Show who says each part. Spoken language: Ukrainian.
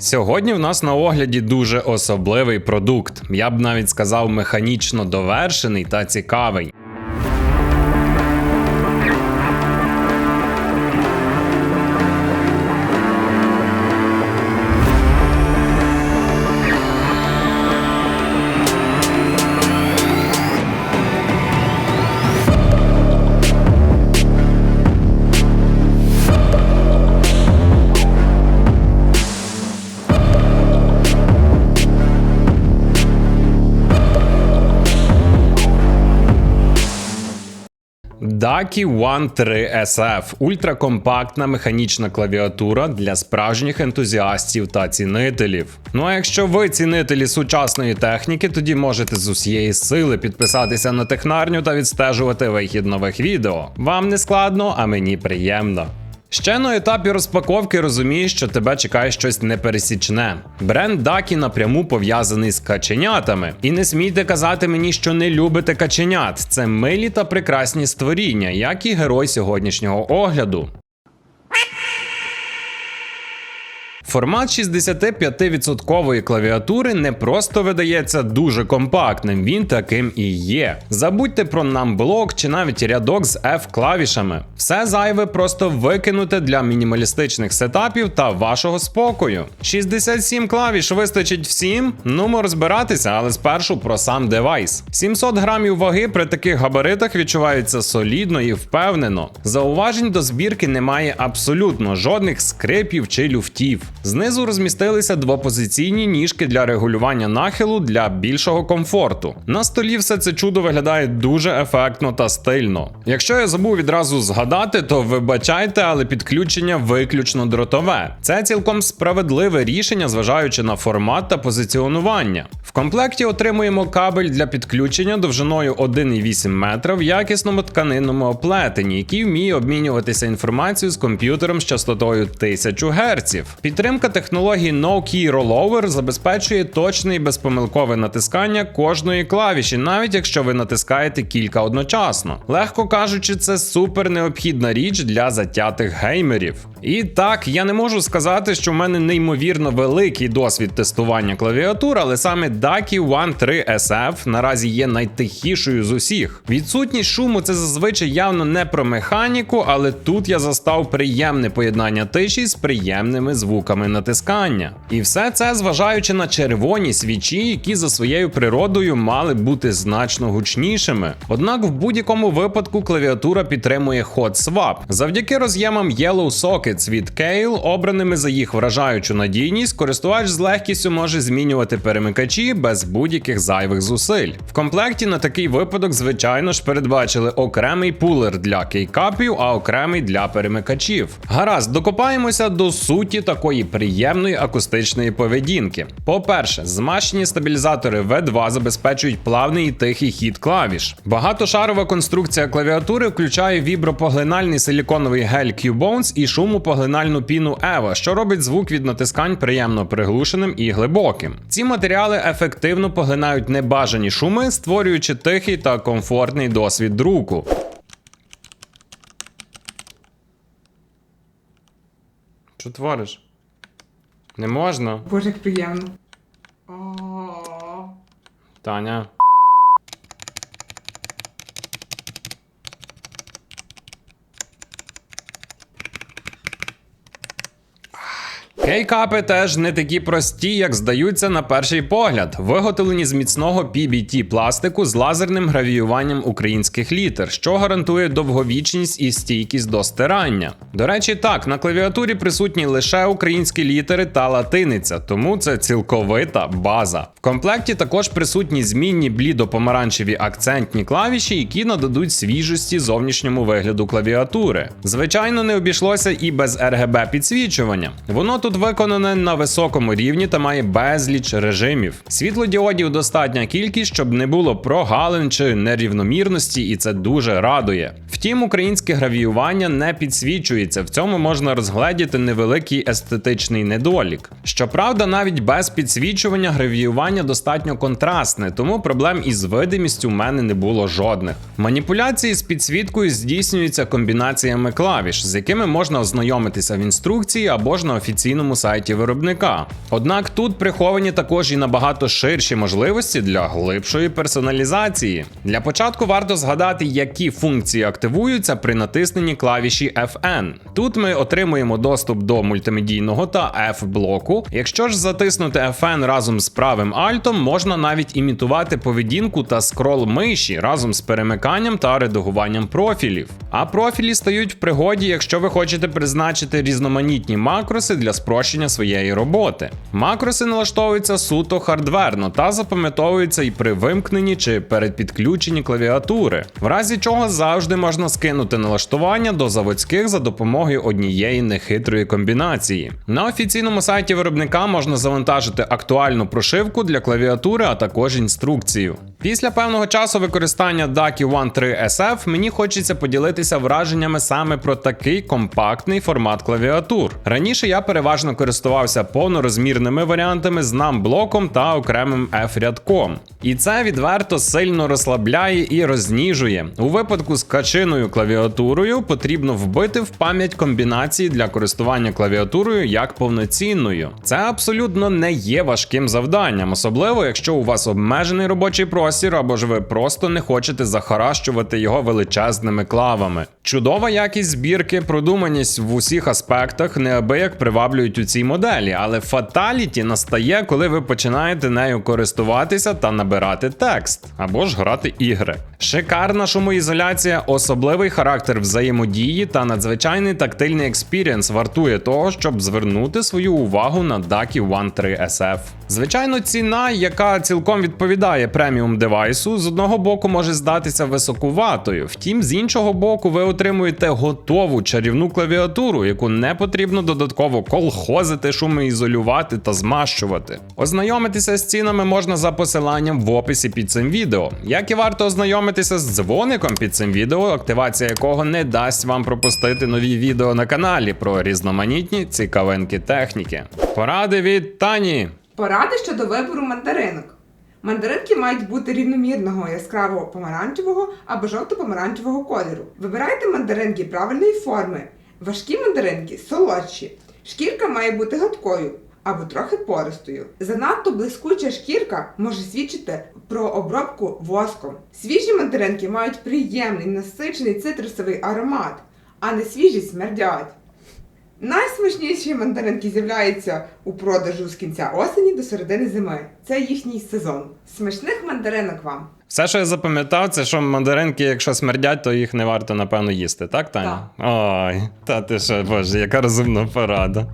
Speaker 1: Сьогодні в нас на огляді дуже особливий продукт. Я б навіть сказав механічно довершений та цікавий. Daki One 3 SF ультракомпактна механічна клавіатура для справжніх ентузіастів та цінителів. Ну а якщо ви цінителі сучасної техніки, тоді можете з усієї сили підписатися на технарню та відстежувати вихід нових відео. Вам не складно, а мені приємно. Ще на етапі розпаковки розумієш, що тебе чекає щось непересічне. Бренд Дакі напряму пов'язаний з каченятами. І не смійте казати мені, що не любите каченят. Це милі та прекрасні створіння, як і герой сьогоднішнього огляду. Формат 65% клавіатури не просто видається дуже компактним, він таким і є. Забудьте про намблок чи навіть рядок з F-клавішами. Все зайве просто викинуте для мінімалістичних сетапів та вашого спокою. 67 клавіш вистачить всім? Ну, розбиратися, але спершу про сам девайс. 700 грамів ваги при таких габаритах відчуваються солідно і впевнено. Зауважень до збірки немає абсолютно жодних скрипів чи люфтів. Знизу розмістилися двопозиційні ніжки для регулювання нахилу для більшого комфорту. На столі все це чудо виглядає дуже ефектно та стильно. Якщо я забув відразу згадати, то вибачайте, але підключення виключно дротове. Це цілком справедливе рішення, зважаючи на формат та позиціонування. В комплекті отримуємо кабель для підключення довжиною 1,8 метра в якісному тканинному оплетенні, який вміє обмінюватися інформацією з комп'ютером з частотою 1000 Гц. Підтримка технології No Key Rollover забезпечує точне і безпомилкове натискання кожної клавіші, навіть якщо ви натискаєте кілька одночасно. Легко кажучи, це супер необхідна річ для затятих геймерів. І так, я не можу сказати, що в мене неймовірно великий досвід тестування клавіатур, але саме Daki One 3 SF наразі є найтихішою з усіх. Відсутність шуму це зазвичай явно не про механіку, але тут я застав приємне поєднання тиші з приємними звуками натискання. І все це зважаючи на червоні свічі, які за своєю природою мали бути значно гучнішими. Однак в будь-якому випадку клавіатура підтримує Hot Swap. Завдяки роз'ємам Yellow Sockets від Kale, обраними за їх вражаючу надійність, користувач з легкістю може змінювати перемикачі без будь-яких зайвих зусиль. В комплекті на такий випадок, звичайно ж, передбачили окремий пулер для кейкапів, а окремий для перемикачів. Гаразд, докопаємося до суті такої приємної акустичної поведінки. По-перше, змащені стабілізатори V2 забезпечують плавний і тихий хід клавіш. Багатошарова конструкція клавіатури включає вібропоглинальний силіконовий гель Q-Bones і шумопоглинальну піну EVA, що робить звук від натискань приємно приглушеним і глибоким. Ці матеріали ефективно поглинають небажані шуми, створюючи тихий та комфортний досвід друку. Що твориш? Не можна?
Speaker 2: Боже, як приємно.
Speaker 1: Таня. Кейкапи теж не такі прості, як здаються на перший погляд. Виготовлені з міцного PBT пластику з лазерним гравіюванням українських літер, що гарантує довговічність і стійкість до стирання. До речі, так, на клавіатурі присутні лише українські літери та латиниця, тому це цілковита база. В комплекті також присутні змінні блідо-помаранчеві акцентні клавіші, які нададуть свіжості зовнішньому вигляду клавіатури. Звичайно, не обійшлося і без RGB підсвічування. Воно тут виконане на високому рівні та має безліч режимів. Світлодіодів достатня кількість, щоб не було прогалин чи нерівномірності, і це дуже радує. Втім, українське гравіювання не підсвічується. В цьому можна розгледіти невеликий естетичний недолік. Щоправда, навіть без підсвічування гравіювання достатньо контрастне, тому проблем із видимістю в мене не було жодних. Маніпуляції з підсвіткою здійснюються комбінаціями клавіш, з якими можна ознайомитися в інструкції або ж на офіційному офіційному сайті виробника. Однак тут приховані також і набагато ширші можливості для глибшої персоналізації. Для початку варто згадати, які функції активуються при натисненні клавіші FN. Тут ми отримуємо доступ до мультимедійного та F-блоку. Якщо ж затиснути FN разом з правим альтом, можна навіть імітувати поведінку та скрол миші разом з перемиканням та редагуванням профілів. А профілі стають в пригоді, якщо ви хочете призначити різноманітні макроси для спрощення своєї роботи. Макроси налаштовуються суто хардверно та запам'ятовуються і при вимкненні чи перед підключенні клавіатури, в разі чого завжди можна скинути налаштування до заводських за допомогою однієї нехитрої комбінації. На офіційному сайті виробника можна завантажити актуальну прошивку для клавіатури, а також інструкцію. Після певного часу використання DACI One 3 SF мені хочеться поділитися враженнями саме про такий компактний формат клавіатур. Раніше я переважно користувався повнорозмірними варіантами з NAM-блоком та окремим F-рядком. І це відверто сильно розслабляє і розніжує. У випадку з качиною клавіатурою потрібно вбити в пам'ять комбінації для користування клавіатурою як повноцінною. Це абсолютно не є важким завданням, особливо якщо у вас обмежений робочий простір або ж ви просто не хочете захаращувати його величезними клавами. Чудова якість збірки, продуманість в усіх аспектах неабияк приваблюють у цій моделі, але фаталіті настає, коли ви починаєте нею користуватися та набирати текст або ж грати ігри. Шикарна шумоізоляція, особливий характер взаємодії та надзвичайний тактильний експірієнс вартує того, щоб звернути свою увагу на DACI One 3 SF. Звичайно, ціна, яка цілком відповідає преміум девайсу, з одного боку може здатися високуватою. Втім, з іншого боку, ви отримуєте готову чарівну клавіатуру, яку не потрібно додатково колхозити, шумоізолювати та змащувати. Ознайомитися з цінами можна за посиланням в описі під цим відео. Як і варто ознайомитися з дзвоником під цим відео, активація якого не дасть вам пропустити нові відео на каналі про різноманітні цікавинки техніки. Поради від Тані.
Speaker 2: Поради щодо вибору мандаринок. Мандаринки мають бути рівномірного яскравого помаранчевого або жовто-помаранчевого кольору. Вибирайте мандаринки правильної форми. Важкі мандаринки солодші. Шкірка має бути гладкою або трохи пористою. Занадто блискуча шкірка може свідчити про обробку воском. Свіжі мандаринки мають приємний насичений цитрусовий аромат, а не свіжі смердять. Найсмачніші мандаринки з'являються у продажу з кінця осені до середини зими. Це їхній сезон. Смачних мандаринок вам!
Speaker 1: Все, що я запам'ятав, це що мандаринки, якщо смердять, то їх не варто, напевно, їсти, так, Таня? Ой, та ти що, боже, яка розумна порада.